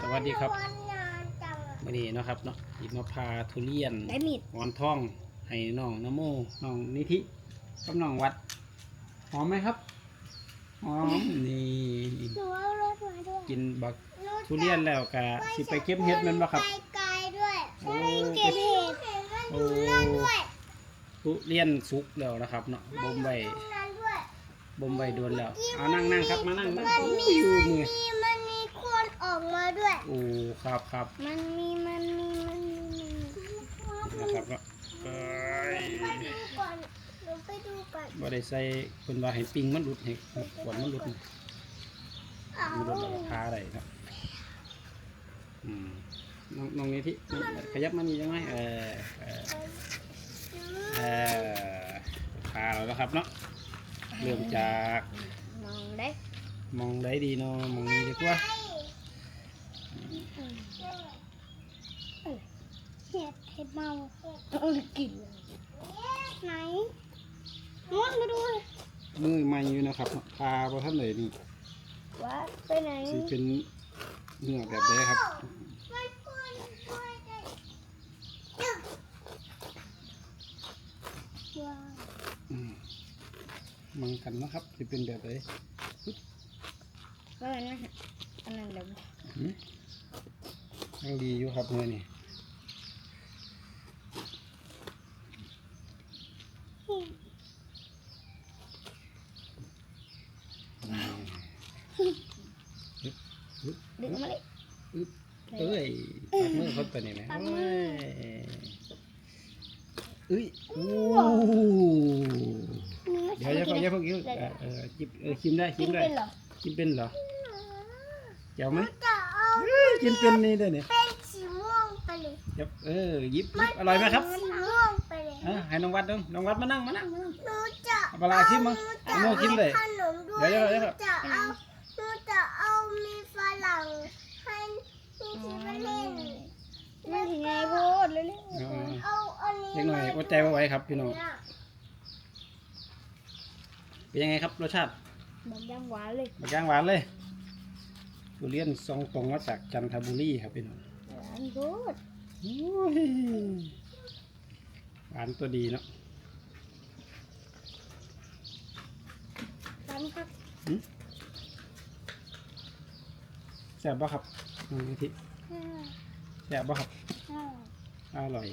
สวัสดีครับวันนานจังอะวันนี้เนาะครับเนาะหยิบมาพาทุเรียนได้มีดหมอนทอง ให้น้องนโมน้องนิธิกับน้องวัด หอมไหมครับ หอม นี่ หนูเอารถมาด้วยกินบักหนูทุเรียนแล้วกะสิไปเก็บเห็ดแมันบ่ครับไปไกลด้วยโอ้ไปเก็บเห็ดมันอยู่นั่นด้วยทุเรียนสุกแล้วนะครับเนาะบ่มไว้ตรงนั้นด้วยบ่มไว้โดนแล้ว เอานั่งนั่งครับมานั่งมันั่งนโอ้มียอยู่มันมือ โอ้ครับครับมันมีมันมีมันมีมันมีนะครับเนาะเอ้ยไปดูก่อนหนูไปดูก่อนบ่ได้ใส่เพิ่นว่าให้ปิงมันหลุดให้ขวดมันหลุดนี่เอามันหลุดแล้วก็พาได้ครับอืมน้องน้องนี้ที่ขยับมันนี่ยังไงเออเออเออพาแล้วนะครับเนาะเริ่มจากมองได้มองได้ดีเนาะมองนี้ดีกว่า เห็ดเห็ดเมาเออกินไหนนวดมาดู มือใหม่อยู่นะครับพาบ่ทันเลยนี่ว่าไปไหนสิเป็นเนื้อแบบใดครับมันควรควรได้ว้าวอืมมังกันนะครับสิเป็นแบบใดว่ามันนะอันนั้นเดี๋ยวหืมยังดีอยู่ครับมือนี่ ดึงมาเลยอึ๊บเอ้ยปักมือเขาตัวนี้ไหมปักโอ้มือยเอ้ยโอ้เนื้อเดี๋ยวอย่าเพิ่งอย่าเพิ่งอย่าเพิ่งได้เออเออจิบเออชิมได้ชิกิมนได้เป็นเหรอชิมเป็นเหรอเจ้าไหมจะเอาเอ้ยกินเป็นนี่เด้อเนี่ยเป็นสีม่วงไปเลยจับเออหยิบหยิบอร่อยไหมครับสีม่วงไปเลยเออให้น้องวัดดูน้องวัดมานั่งมานั่งมานั่งหนูจะเอาปลาร้าชิมมั้งหนูเอาโม่ชิมเลยขนมด้วยเดี๋ยวเดี๋ยวเดี๋ยว หนูจะเอาหนูจะเอามีฝรั่งให้มี ที่มาเล่นมันถึงไงโพดเลยเออเอาอันนี้เล็กหน่อยอดใจไว้ไว้ครับพี่น้องเป็นยังไงครับรสชาติบอกยังหวานเลยบักย่างหวานเลยทุเรียนทรงตรงมาจากจันทบุรีครับพี่น้องหวานโพดโอ้ยหวานตัวดีเนาะหวานครับแซ่บบ่ครับน้องนิธิ แซ่บบ่ครับอร่อย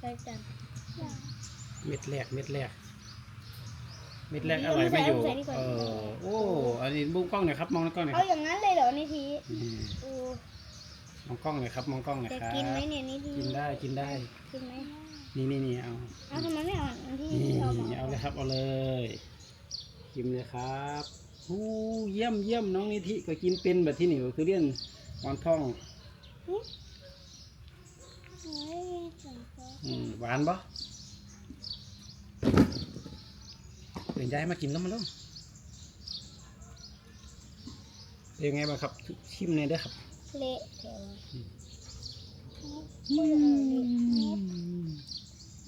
ใส่กันเม็ดแรกเม็ดแรก เม็ดแรกอร่อยไม่อยู่ เออ โอ้ อันนี้บุ้งกล้องหน่อยครับ มองในกล้องหน่อยคเอารับอย่างนั้นเลยเหรอนิทีอืมโอ้มองกล้องหน่อยครับ มองกล้องหน่อยจะครับกินไหมเนี่ยนิทีกินได้ กินได้ กินไหมนี่นี่นี่เอาเอาทำไมไม่เอาอันที่นี่เราบอกเอาเลยครับ เอาเลยกินเลยครับหูเยี่ยมเยี่ยมน้องนิธิก็กินเป็นแบบที่นี่ก็คือเรียนหมอนทองอืมหวานปะเดี๋ ยวยายมากินแล้วมาแล้วเป็นไงบ้างครับชิมเลยได้อครับเละแถวอืม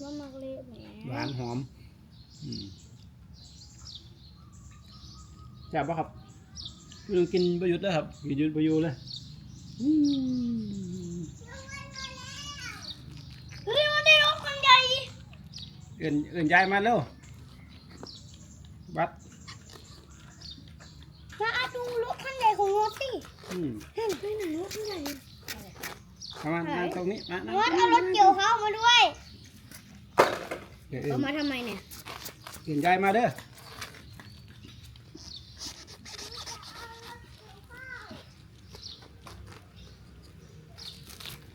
ว่ามักเละแหมหวานหอมอืมแซ่บปะครับไม่ต้องกินประยุทธ์แล้วครับหยุดประยุทธ์เลยอืมเฮ้ยมันได้รถคันใหญ่เอื่นเอื่นยายมาเร็ว บัดมาดูรถคันใหญ่ของรถสิอืมเห็นไปไหนรถคันใหญ่เอามานั่งตรงนี้มานั่งรถเอารถเกี่ยวข้าวมาด้วยเดี๋ยวเอามาทำไมเนี่ย เอื่นยายมาเด้อ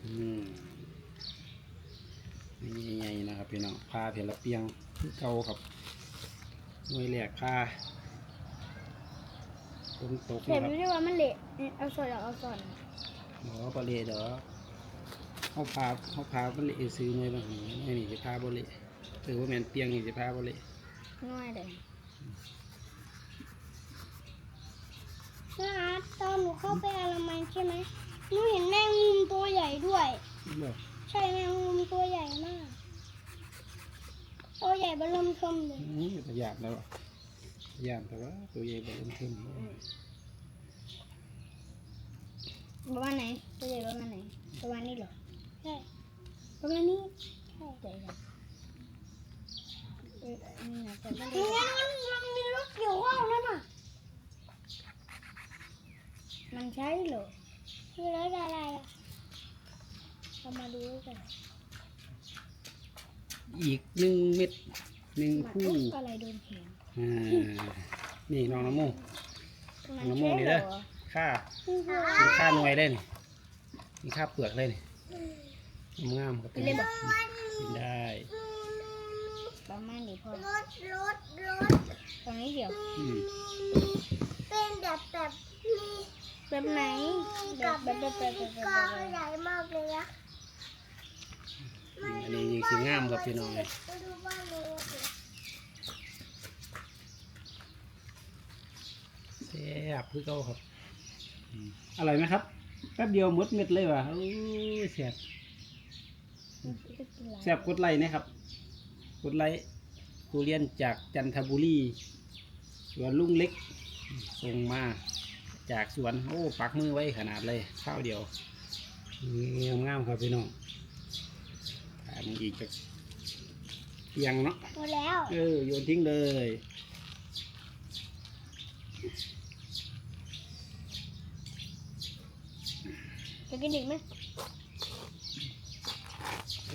อืมนี่ไงนะครับพี่น้องพาเถละเปียงคือเก่าครับ หน่วยแหลกพาฝนตกเห็นะนครับไม่ได้ว่ามันเละเอาส่วนเอาส่วนหมอปลาเละเด้อเขาพาเขาพาปลาเละซื้อหน่วยบางนี้ไม่นี่จะพาบ่เละหรือว่าแมนเปียงนี่จะพาบ่เละง่ายเลยนะหนูเข้าไปอนามัยใช่ไหมหนูเห็นแมงมุมตัวใหญ่ด้วย เด้อใช่แมงมุมตัวใหญ่มาก ตัวใหญ่บรมชมเลยนี่ตัวอย่างแล้วอะอย่างแต่ว่าตัวใหญ่บ่ลงทุนประมาณไหน ตัวใหญ่ประมาณไหนประมาณนี้เหรอ ใช่ ประมาณนี้ ใช่ใหญ่ใหญ่เอออันนี้นะแต่ไม่อได้ย่างนั้นมันมันมีรถเกี่ยวข้าวนั่นน่ะ มันใช่เหรอคือรถอะไรอะเรามาดูกัน อีกหนึ่งเม็ดหนึ่งมันคู่อุ๊ยอะไรโดนแขนอ่า นี่น้องน้ำมูมันน้ำมูใช่นี่เหรเด้ออค่าคือคือมีค่าหน่วยได้นี่มีค่าเปลือกเลยนี่งามๆครับกินเลยบอกกินได้ ประมาณนี้พอรถรถรถตรงนี้เดี๋ยวอืมเป็นแบบแบบมีแบบไหนแบกับบแบบแบบแบบแบบแบบ กองใหญ่มากเลยนะ อันนี้ยิงสีงามครับพี่น้องเลยไปดูบ้านเลยอะสิแซ่บคือเก่าครับอืมอร่อยไหมครับ แป๊บเดียวหมดเม็ดเลยว่ะโอ้ยแซ่บแซ่บกดไลค์นะครับ กดไลค์ทุเรียนจากจันทบุรีสวนลุงเล็กส่งมาจากสวน โอ้ ปักมือไว้ขนาดเลยข้าวเดียวงามงามๆครับพี่น้อง อันนี้อีกจากเตียงเนาะหมดแล้ว เออโยนทิ้งเลย จะกินอีกไหม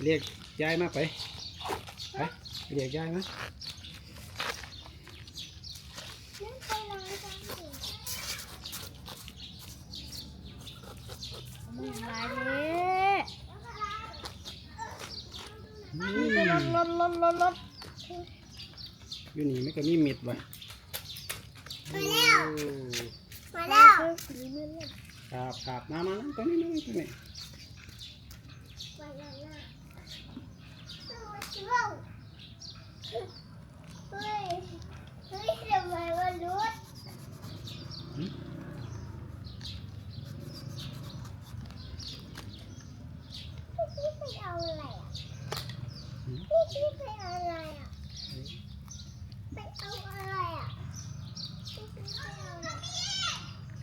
เรียกยายมาไปไปเรียกยายมานั่นไปร้านจังสิมันลายเลย อื นี่จะรถมรถรถรถรถอยู่นี่ไม่ก็มีเม็ดว่ะมาแล้วโอ้มาแล้วนี่ไม่เล่นครับครับมามานั่งตรงนี้นั่งตรงนี้ มาแล้วนะว้าวเฮ้ยเฮ้ยทำไมมันรุด หืม พี่ไปเอาอะไรอะ หืม พี่พี่ไปเอาอะไรอะ ไปเอาอะไรอะพี่พี่ไปเอาอะไร โอ้ย นี่ไง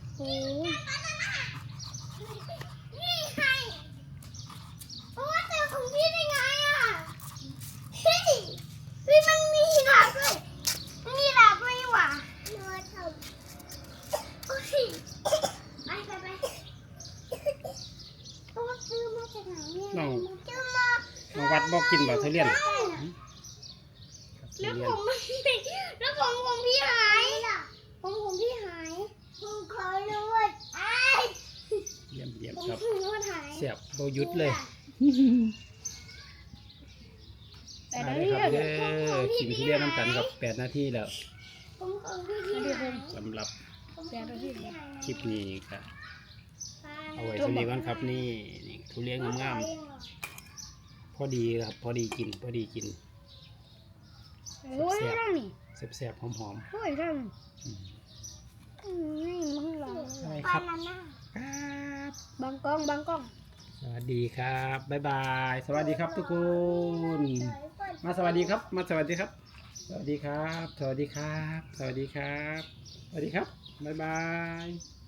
โอ้แต่ของพี่ได้ไงอะพี่พี่มันมีดาบด้วยมันมีดาบด้วยนี่หว่าเนื้อทำโอ้ยไปไปไปโอ้ซื้อมาจากไหน เนี่ยน้องน้องวัดบอกกินบ่ทุเรียน ใช่ หืมทุ แล้ว เรี ผ ยน มไม่แล้วผมของพี่หายผมของพี่หายผมขอรู้ว่าไอ้าย เยี่ยมเยี่ยม ผม ครับ ขอรู้ว่าหาย เสียบโบหยุดเลยแต่มาเดี๋เลยยวครับนี้เด้อกินทุเรียนน้ำกันกับแปดนาทีแล้วผมของพี่ที่หายสำหรับผมของพี่ที่หายคลิปนี้ก็เอาไว้เท่านี้ก่อนครับนี่นี่ทุเรียนงามๆพอดีครับ พอดีกิน พอดีกินโอ้ยนั่งนี่แซ่บๆหอมโอ้ยนั่งๆอืมอืมนี่มึงหลังอะไรบาครับนาน่าครับ บางกล้องบางกล้อง สวัสดีครับบ๊ายบาย สวัสดีครับทุกคน มาสวัสดีครับ มาสวัสดีครับ สวัสดีครับ สวัสดีครับ สวัสดีครับ สวัสดีครับบ๊ายบาย